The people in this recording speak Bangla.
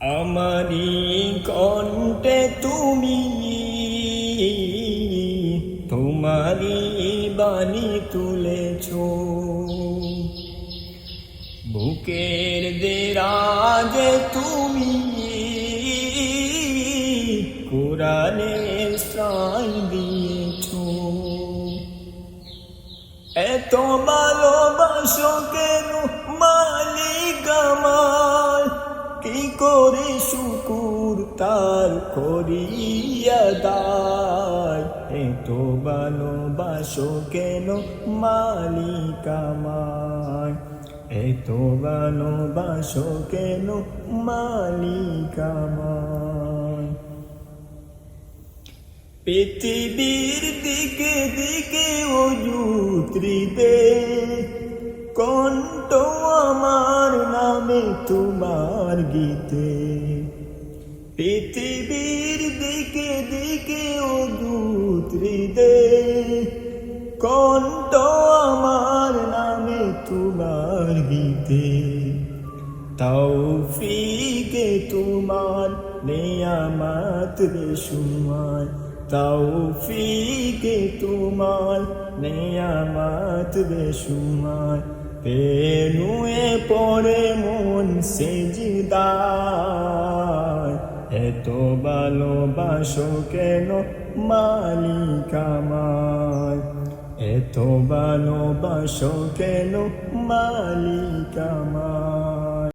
আমারি কণ্ঠে তুমি তোমারি বাণী তুলেছ। বুকের দেরাজে তুমি কোরআনের সাই দিয়েছ। এত ভালোবাসো করে শুকুর তার করিয়া দায়। এত ভালোবাসো কেন মালিক আমার এত ভালোবাসো কেন মালিক আমার পৃথিবীর দিকে দিকে অযুত্রিতে কণ্ঠ আমার তোমার গীতে। পৃথিবীর দিকে দিকে অযুত্রিতে কণ্ঠ আমার নামে তোমার গীতে। তৌফিকে তোমার নেয়ামত তাও ফিকে তোমার নেয়ামত বেশুমার পেনুয়ে পড়ে মন সেজদার। এত ভালোবাসো কেন মালিক এত ভালোবাসো কেন মালিক